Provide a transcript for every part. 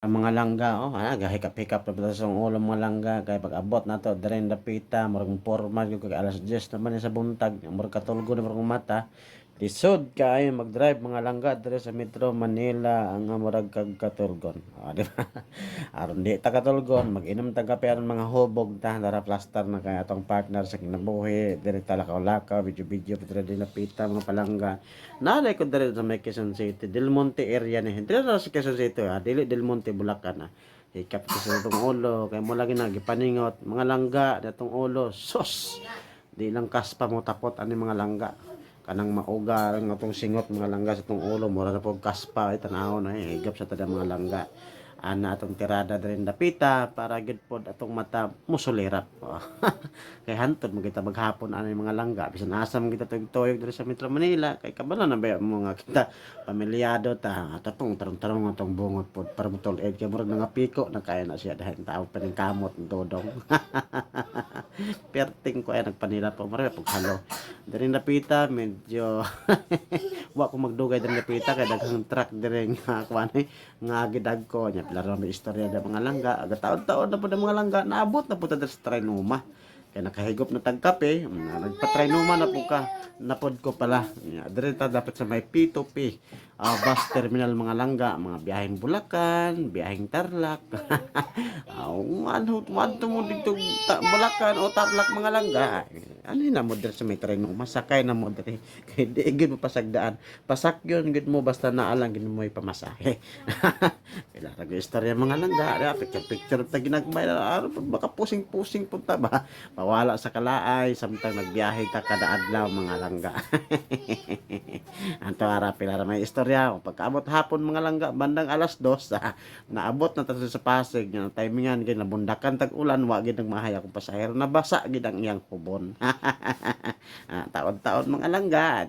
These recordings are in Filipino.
ang mga langga oh ana gahikap-hikap na pala sa ulo mga langga. Kay pag abot na to dire dapita murag formal gyud kay alas 10 naman sa buntag murag katulgo na murag mata lisod kaayo mag-drive mga langga dire sa Metro Manila ang murag kag katulgon oh, di ba aron di ta katulgon mag-inom ta kape aron mga hubog ta dara plaster na kay atong partner sa kinabuhi dire ta lakaw-lakaw video-video pitra din napita mga palangga Nalay ko dali sa may Quezon City, Del Monte area ni. Na sa Quezon City ha, dili Del Monte Bulacan ha. Hikap ko sa itong ulo, kay mo lagi na gipaningot, mga langga datong ulo, sos. Di lang kaspa mo tapot ani mga langga. Kanang mauga ang atong singot mga langga sa itong ulo, mura na po kaspa ay tanaw na eh, higap sa tada mga langga. Ana atong tirada din dapita para gid pod atong mata musulirap. kay hantod mo kita maghapon ani mga langga. Bisan asa mo kita tuyog diri sa Metro Manila. Kay kabalo na ba mo kita pamilyado ta? Atong tarong-tarong atong bungot pod para mutol. Ed kay murag nga piko na kaya na siya. Dahil tao pa ning kamot ng dodong. Perting ko ay nagpanila pa mara pag halo diri napita medyo wa ko magdugay diri napita kay daghang truck diri nga kuan nga gidag ko nya pilaro may istorya da mga langga. Aga taon-taon na pud mga langga naabot na pud sa Trinoma kaya nakahigop na tagkape nagpa-Trinoma na po ka napod ko pala. Diri ta dapat sa may P2P ah, bus terminal mga langga mga biyaheng Bulacan biyaheng Tarlac. Aw ano madto mo dito ta, Bulacan o Tarlac mga langga ano na mo sa may Trinoma sakay na mo diri. Kay di gid mo pasagdaan. Pasak yun gid mo basta naalang gid mo pamasahe Kailangan nag istorya mga langga, ada picture picture ta ginagmay na ano baka pusing-pusing punta ba. Mawala sa kalaay samtang nagbiyahe ta kada adlaw mga langga. Anto ara pila ra may istorya. Pagkaabot hapon mga langga bandang alas 2 ah, naabot na ta sa Pasig nga timingan gid nabundakan tag ulan wa gid nagmahay akong pasahero nabasa gid ang iyang hubon. ah, taon-taon mga langga.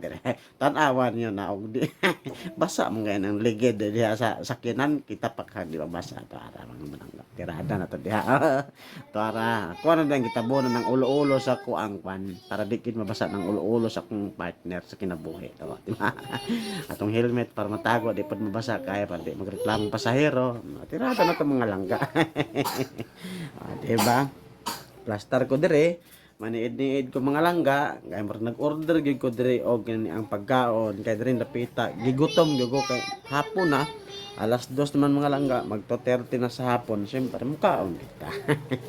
Tan-awan niyo na di. basa mo ngayon ang ligid diha sa sakinan kita pa ka di ba basa. To ara mga manangga. Tirada na to diha to ara ko na dang gitabonan ng ulo-ulo sa ko ang kwan para di kid mabasa ng ulo-ulo sa akong partner sa kinabuhi ba? Atong helmet para matago di pud mabasa kaya pa di magreklamo pasahero. Tirada na to mga langga. Ah, di ba? Plaster ko dire maniid-niid ko mga langga kay mar nag-order gyud ko dire og ang pagkaon kay dire napita. Gigutom gyud ko kay hapon na alas dos naman mga langga magto 30 na sa hapon. Syempre mukaon kita.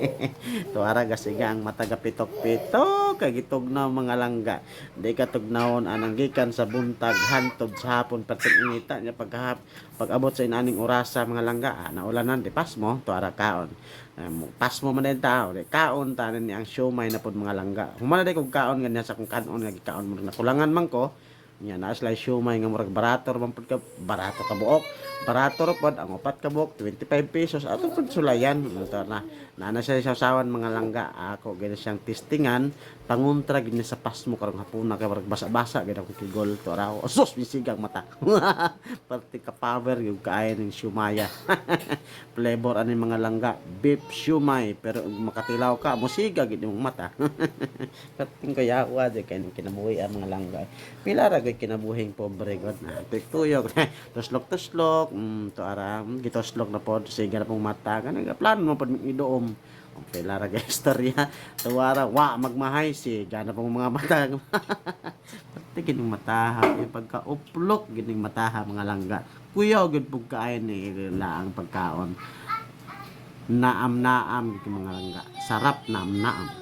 To ara gasiga ang mataga pitok-pitok kay gitugnaw mga langga. Di ka tugnawon anang gikan sa buntag hantod sa hapon. Pating inita nya pagkahap pag abot sa inaning orasa mga langga. Ah, naulanan di pas mo to ara kaon. Um, pas mo man din tao, di kaon ta ni ang siomay na pod mga langga. Humana di kog kaon ganyan sa kung kanon nga gikaon mo na kulangan man ko. Nya na slice siomay nga murag barato man pod barato ka buok. Barato ra pod ang upat ka buok 25 pesos ato pod sulayan. Ito na na siya sa sawan mga langga. Ako ganyan siyang testingan panguntra ganyan sa pas mo karong hapon na kay basa-basa gid ako kigol to raw. Sus bisigang mata. Parti ka power yung kaaya ng siomaya. flavor ani mga langga beef siumay pero makatilaw ka musiga gid yung mata kating kaya wa kay kinabuhi ang mga langga pila ra gid kinabuhing pobre god na tiktuyok tuslok tuslok mm, to ara mm, gitoslok na pod sige na pong mata. Kanang plano mo pod idoom ang pila ra gid istorya tuwara wa magmahay si gana pong mga mata. Pati gining mataha yung pagka uplok gining mataha mga langga. Kuya gud pug kain ni laang pagkaon. Naam naam mga langga. Sarap naam naam